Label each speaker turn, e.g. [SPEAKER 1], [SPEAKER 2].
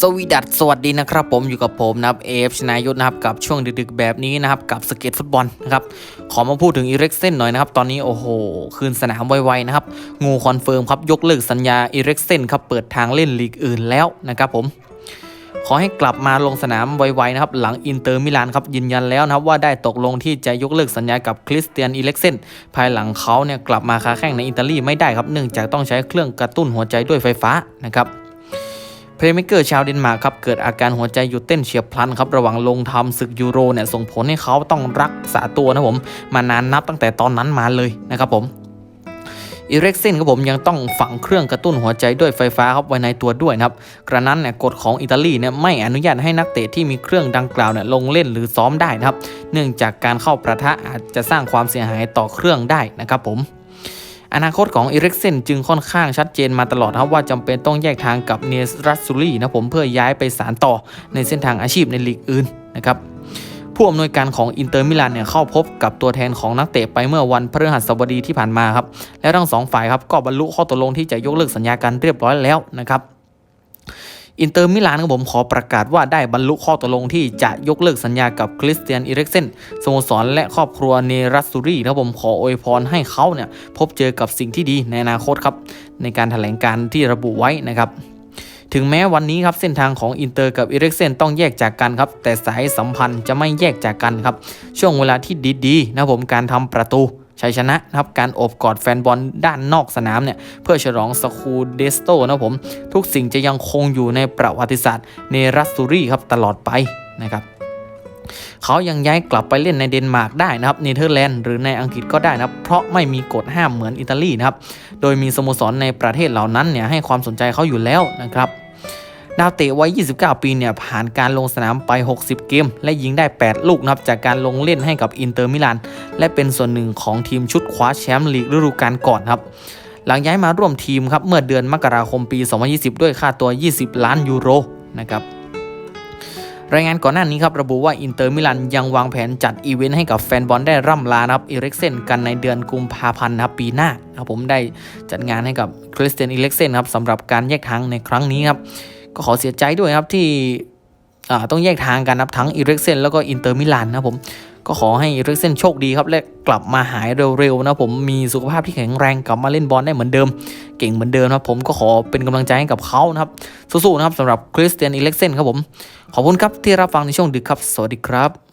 [SPEAKER 1] สวีดัสสวัสดีนะครับผมอยู่กับผมนะครับเอฟชนายุทธนะครับกับช่วงดึกๆแบบนี้นะครับกับสเก็ตฟุตบอลนะครับขอมาพูดถึงอีเร็กเซนหน่อยนะครับ ตอนนี้โอ้โห คืนสนามไวๆนะครับ งูคอนเฟิร์มครับยกเลิกสัญญาอีเร็กเซนครับเปิดทางเล่นลีกอื่นแล้วนะครับผม ขอให้กลับมาลงสนามไวๆนะครับ หลังอินเตอร์มิลานครับยืนยันแล้วนะครับว่าได้ตกลงที่จะยกเลิกสัญญากับคริสเตียนอีเล็กเซนภายหลังเขาเนี่ยกลับมาค้าแข่งในอิตาลีไม่ได้ครับเนื่องจากต้องใช้เครื่องกระตุ้นหัวใจด้วยไฟฟ้านะครับ เพลย์เมเกอร์ชาวเดนมาร์กครับเกิดอาการหัวใจหยุดเต้นเฉียบพลันครับระหว่างลงทำศึกยูโรเนี่ยส่งผลให้เขาต้องรักษาตัวนะผม มานานนับตั้งแต่ตอนนั้นมาเลยนะครับผมอีเร็กเซนครับผมยังต้องฝังเครื่องกระตุ้นหัวใจด้วยไฟฟ้าครับไว้ในตัวด้วยนะครับกระนั้นเนี่ยกฎของอิตาลีเนี่ยไม่อนุญาตให้นักเตะที่มีเครื่องดังกล่าวเนี่ยลงเล่นหรือซ้อมได้นะครับ เนื่องจากการเข้าประทะอาจจะสร้างความเสียหายต่อเครื่องได้นะครับผม อนาคตของอีเร็กเซนจึงค่อนข้างชัดเจนมาตลอดครับว่าจำเป็นต้องแยกทางกับเนสรัสซูรีนะผมเพื่อย้ายไปสารต่อในเส้นทางอาชีพในลีกอื่นนะครับผู้อำนวยการของอินเตอร์มิลานเนี่ยเข้าพบกับตัวแทนของนักเตะไปเมื่อวันพฤหัสบดีที่ผ่านมาครับและทั้งสองฝ่ายครับก็บรรลุข้อตกลงที่จะยกเลิกสัญญากันเรียบร้อยแล้วนะครับ อินเตอร์มิลานครับผมขอประกาศว่าได้บรรลุข้อตกลงที่จะยกเลิกสัญญากับคริสเตียนอีเร็กเซนสโมสรและครอบครัวเนรัสซูรีครับผมขออวยพรให้เขาเนี่ยพบเจอกับสิ่งที่ดีในอนาคตครับ ในการแถลงการที่ระบุไว้นะครับถึงแม้วันนี้ครับเส้นทางของอินเตอร์กับอีเร็กเซนต้องแยกจากกันครับแต่สายสัมพันธ์จะไม่แยกจากกันครับ ช่วงเวลาที่ดีๆนะผมการทำประตู ชัยชนะนะครับการโอบกอดแฟนบอลด้านนอกสนามเนี่ยเพื่อฉลองสคูเดสโตนะผมทุกสิ่งจะยังคงอยู่ในประวัติศาสตร์เนรัสซูรีครับตลอดไปนะครับเขายังย้ายกลับไปเล่นในเดนมาร์กได้นะครับเนเธอร์แลนด์หรือในอังกฤษก็ได้นะครับ เพราะไม่มีกฎห้ามเหมือนอิตาลีนะครับ โดยมีสโมสรในประเทศเหล่านั้นเนี่ยให้ความสนใจเขาอยู่แล้วนะครับ ดาวเตะวัย 29 ปีเนี่ยผ่านการลงสนามไป 60 เกม และยิงได้ 8 ลูกนะครับจากการลงเล่นให้กับอินเตอร์มิลานและเป็นส่วนหนึ่งของทีมชุดคว้าแชมป์ลีกฤดูกาลก่อนครับหลังย้ายมาร่วมทีมครับเมื่อเดือนมกราคมปี 2020 ด้วยค่าตัว 20 ล้านยูโรนะครับรายงานก่อนหน้านี้ครับระบุว่าอินเตอร์มิลานยังวางแผนจัดอีเวนต์ให้กับแฟนบอลได้ร่ำลานะครับอีเร็กเซนกันในเดือนกุมภาพันธ์ครับปีหน้าครับผมได้จัดงานให้กับคริสเตียนอีเร็กเซนครับสำหรับการแยกทางในครั้งนี้ครับ ก็ขอเสียใจด้วยครับที่ต้องแยกทางกันนะครับทั้งอีเร็กเซนแล้วก็อินเตอร์มิลานนะผมก็ขอให้อีเร็กเซนโชคดีครับ และกลับมาหายเร็วๆนะผมมีสุขภาพที่แข็งแรงกลับมาเล่นบอลได้เหมือนเดิม เก่งเหมือนเดิมนะครับผมก็ขอเป็นกำลังใจให้กับเขานะครับสู้ๆนะครับสำหรับคริสเตียนอีเล็กเซนครับผม ขอบคุณครับที่รับฟังในช่วงดึกครับ สวัสดีครับ